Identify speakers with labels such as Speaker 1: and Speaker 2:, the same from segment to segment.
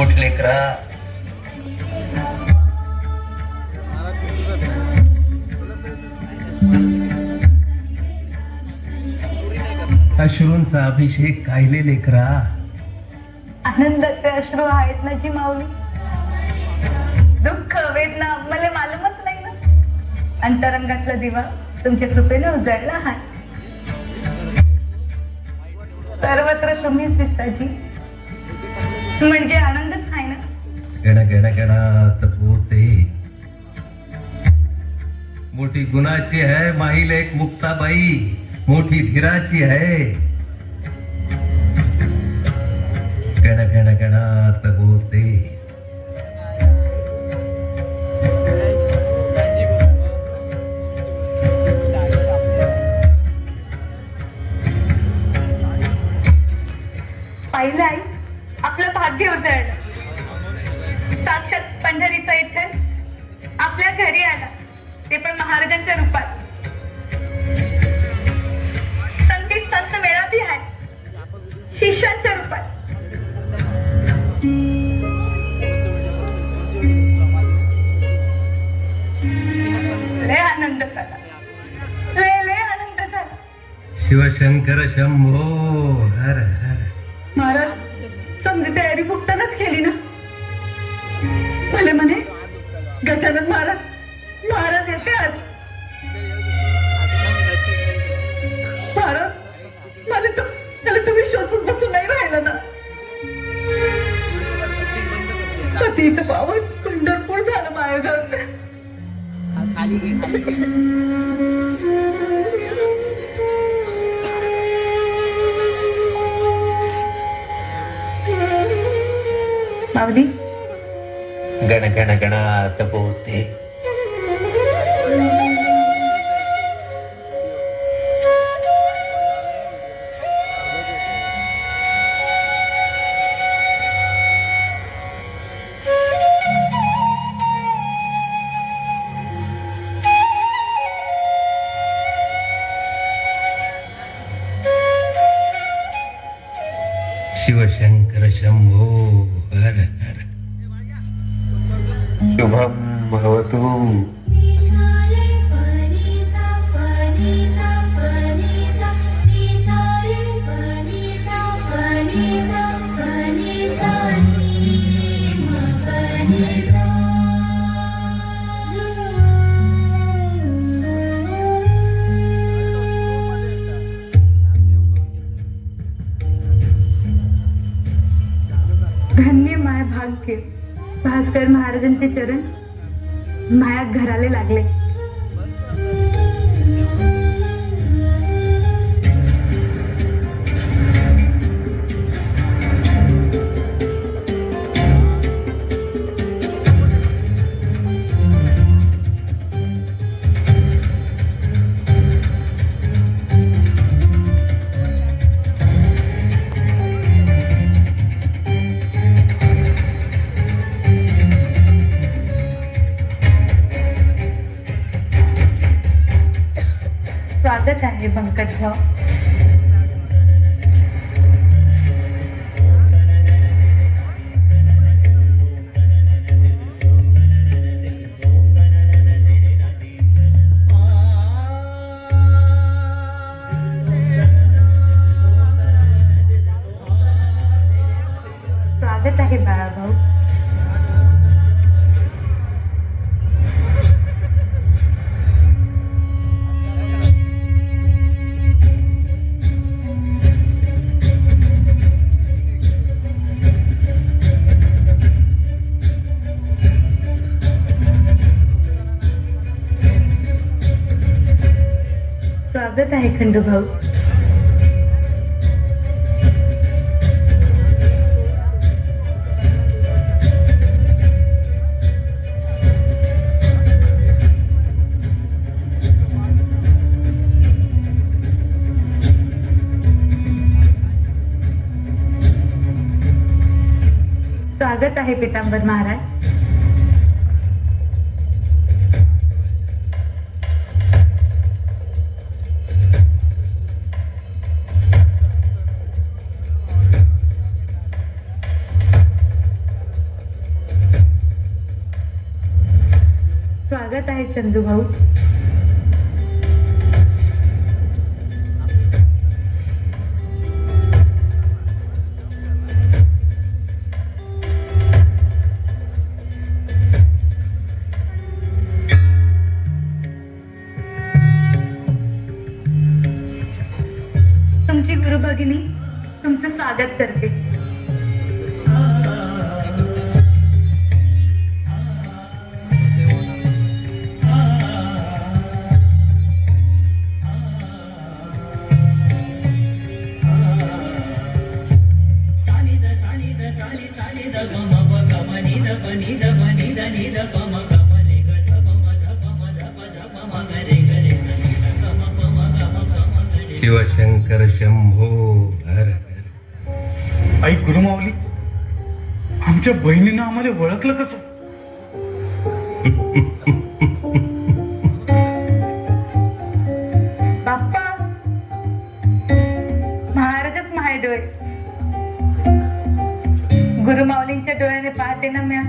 Speaker 1: पोट लेकरा? अश्रूंचा अभिषेक कायले लेकरा?
Speaker 2: आनंदाचे अश्रू आहेत ना जी माऊली? दुःख वेदना मला मालूमच नाही ना. अंतरंगातला दिवा तुमच्या कृपेने उजळला आहे. सर्वत्र तुम्हीच दिसता जी. म्हणजे आनंद आहे ना
Speaker 1: गण गण गणात पोते मोठी गुणाची आहे माईल एक मुक्ताबाई मोठी धीराची आहे गण गण गणात
Speaker 2: महाराजांच्या रूपात संगीत संत मेळावी आहे शिष्यांच्या रूपात
Speaker 1: शिवशंकर शंभो हर हर।
Speaker 2: महाराज समजी तयारी फुकतानाच केली ना। भले म्हणे गजानन महाराज भारत येते आज मला तर मला तुम्ही शोधून बसून नाही राहिला ना. पतीचं पावन पंढरपूर झालं माझ्या
Speaker 3: खाली घे
Speaker 1: गण गण गणात पोते
Speaker 2: स्वागत आहे बंकटराव स्वागत आहे भाऊ. स्वागत आहे पितांबर महाराज.
Speaker 4: and zoom out. तुमची गुरुभगिनी तुमचं स्वागत करते
Speaker 3: शिवशंकर शंभो भर
Speaker 1: आई गुरुमावली आमच्या बहिणीनं आम्हाला ओळखलं कस?
Speaker 4: बाप्पा महाराजच डोळ्याने पाहते ना म्या.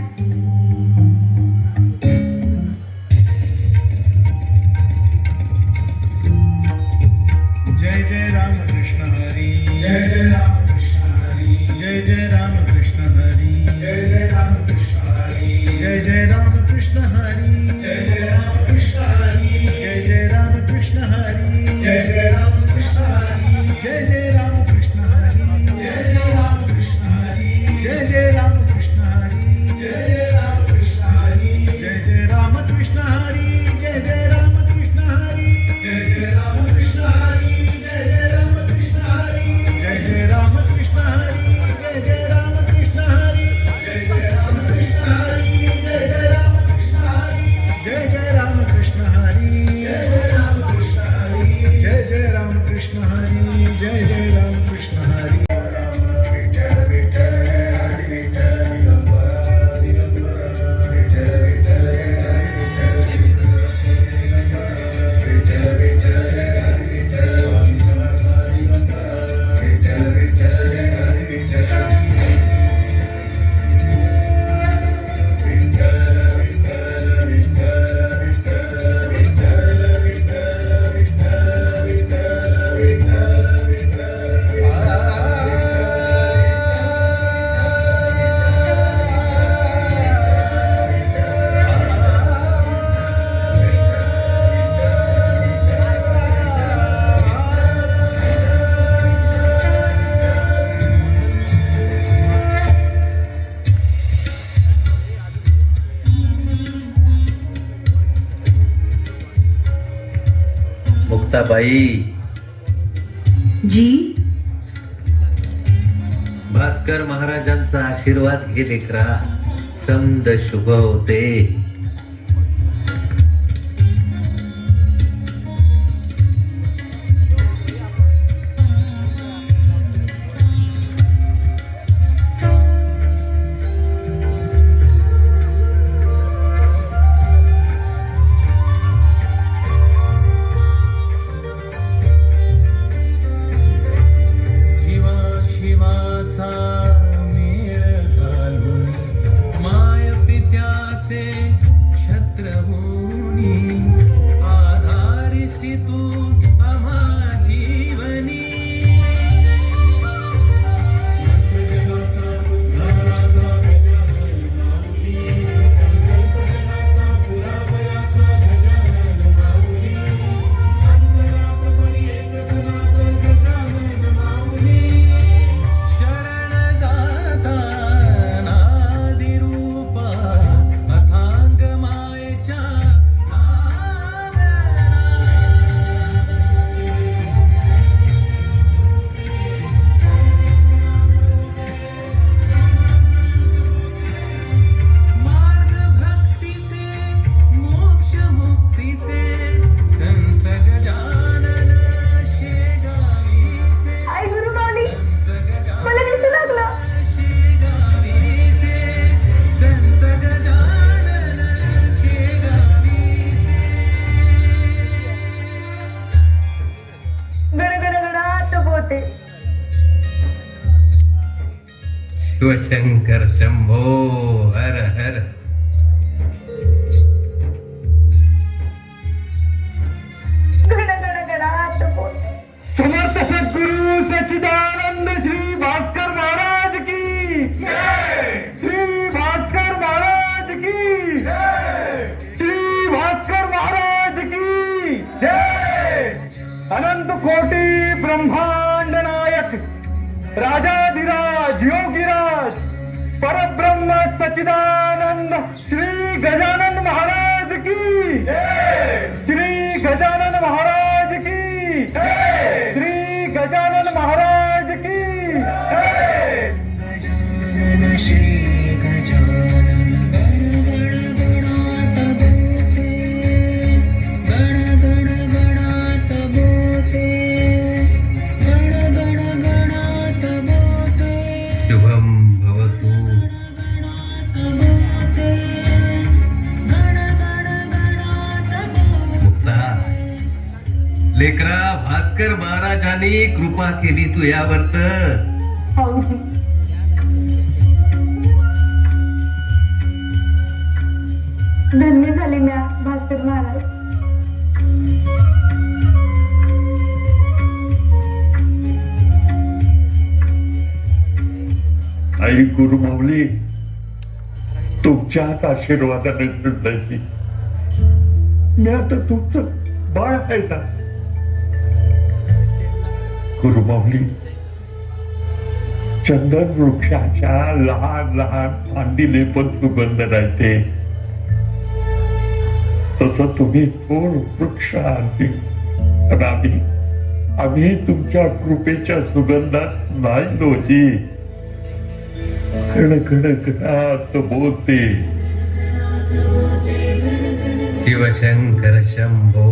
Speaker 3: भाई
Speaker 4: जी.
Speaker 3: भास्कर महाराजांचा आशीर्वाद घे लेकरा. समद शुभ होते.
Speaker 1: शंकर शंभो, हर हर।
Speaker 4: समर्थ सदगुरु
Speaker 1: सचिदानंद
Speaker 4: श्री
Speaker 1: भास्कर
Speaker 4: महाराज की।
Speaker 1: श्री भास्कर महाराज की।
Speaker 4: श्री भास्कर
Speaker 3: महाराज की। अनंत कोटि
Speaker 5: ब्रह्मांड नायक, राजाधिराज योगिराज सच्चिदानंद श्री गजानन महाराज की। श्री गजानन महाराज की। श्री गजानन महाराज की।
Speaker 3: श्री गजानन।
Speaker 1: लेकरा भास्कर महाराजांनी कृपा केली तू यावर तर
Speaker 2: भाऊजी धन्य झाले म्या भास्कर महाराज.
Speaker 6: आई गुरुमाऊली तुमच्याच आशीर्वादाने सुटायची मी आता तुमचं बाळ आहे ना? गुरुमाऊली चंदन वृक्षाच्या लहान लहान फांदीले पण सुगंध राहते. तसं तुम्ही थोर वृक्ष आणते आम्ही तुमच्या कृपेच्या सुगंधात नाही दोषी. कण कण कणात बोलते
Speaker 1: शिवशंकर शंभो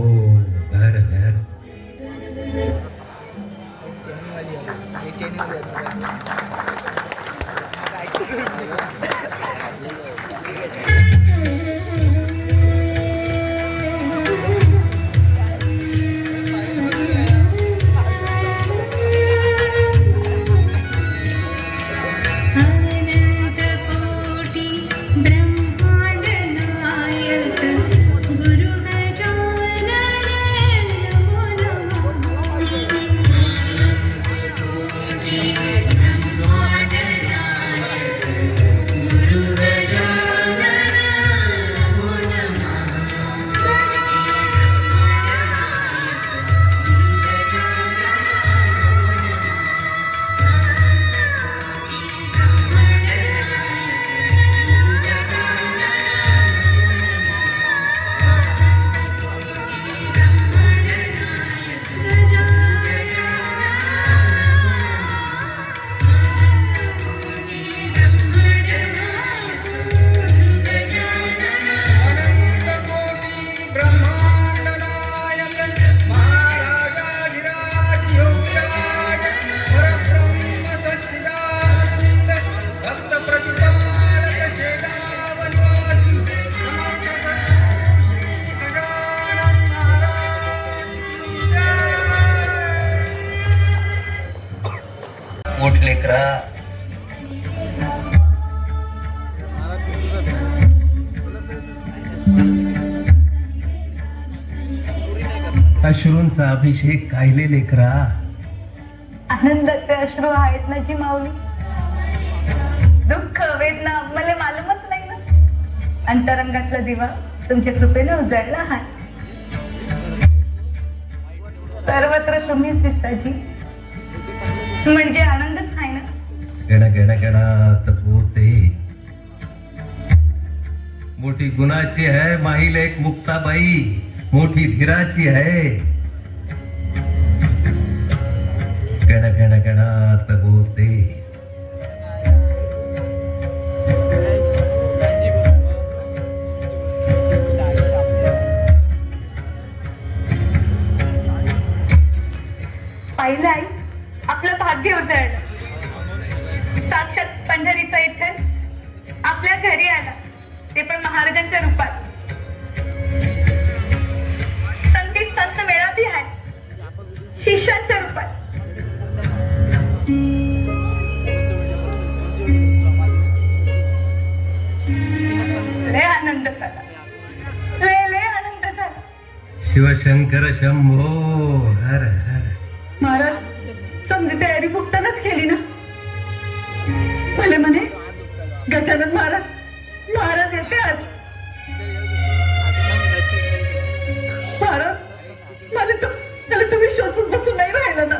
Speaker 1: Okay. अश्रूंचा अभिषेक कायले लेकरा.
Speaker 2: आनंदाचे अश्रू आहेत ना जी माऊली? दुःख वेदना मला मालूमच नाही ना. अंतरंगातला दिवा तुमच्या कृपेने उजळला आहे. सर्वत्र तुम्हीच दिसता जी. म्हणजे आनंदच आहे ना.
Speaker 1: गण गण गणात बोते मोठी गुणाची है माहील एक मुक्ताबाई. मोठी धीराची आहे. गण गण गणात होते.
Speaker 2: पाहिलाय आई? आपलं भाग्य उजळलं. साक्षात पंढरीचा इथे आपल्या घरी आला. ते पण महाराजांच्या रूपात.
Speaker 1: शिवशंकर शंभो हर हर.
Speaker 2: महाराज समजी तयारी फुकतानाच केली ना? भले म्हणे गजानन महाराज महाराज येते आज. महाराज मला तर मला तर विश्वासच बसून नाही राहिला ना.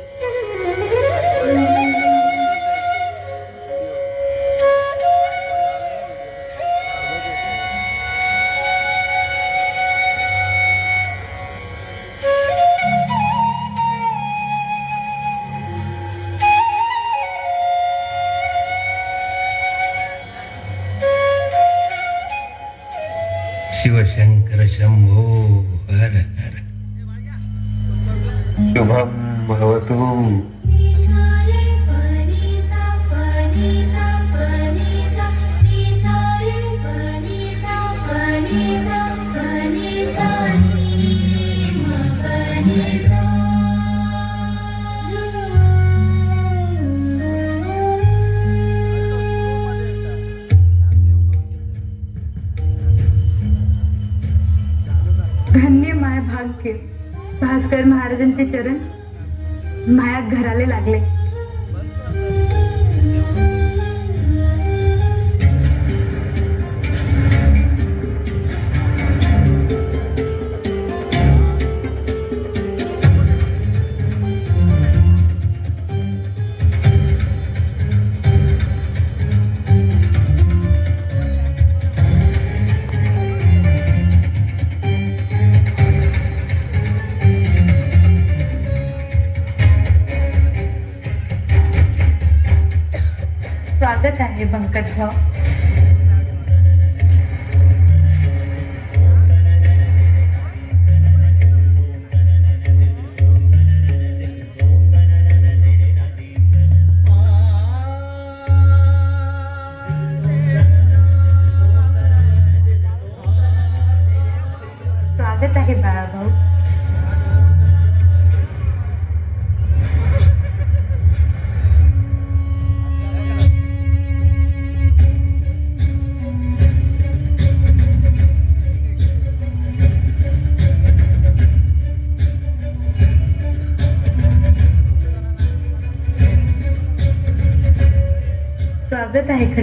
Speaker 2: 开车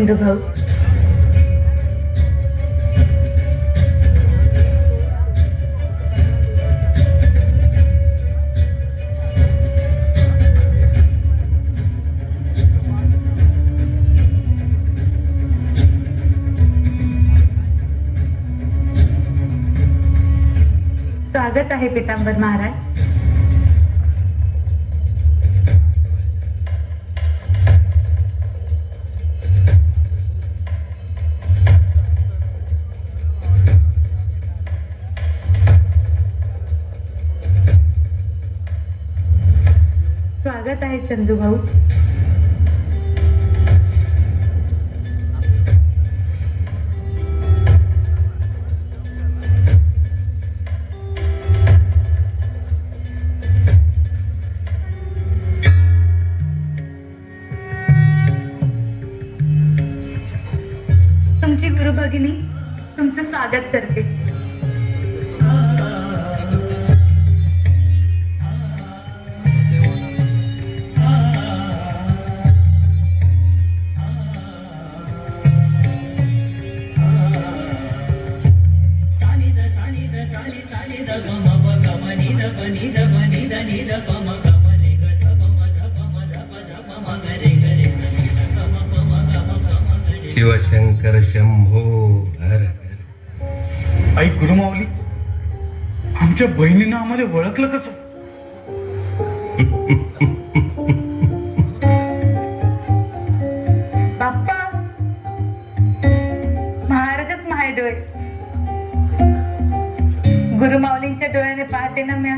Speaker 2: kind of hope. स्वागत आहे पितांबर महाराज गंजू भाऊ. तुमची गुरुभगिनी तुमचं स्वागत करते.
Speaker 1: शिवशंकर शंभो हर
Speaker 5: आई गुरुमावली आमच्या बहिणीनं आम्हाला ओळखलं कस?
Speaker 2: बाप्पा गुरुमाऊलींच्या डोळ्याने पाहते ना म्या.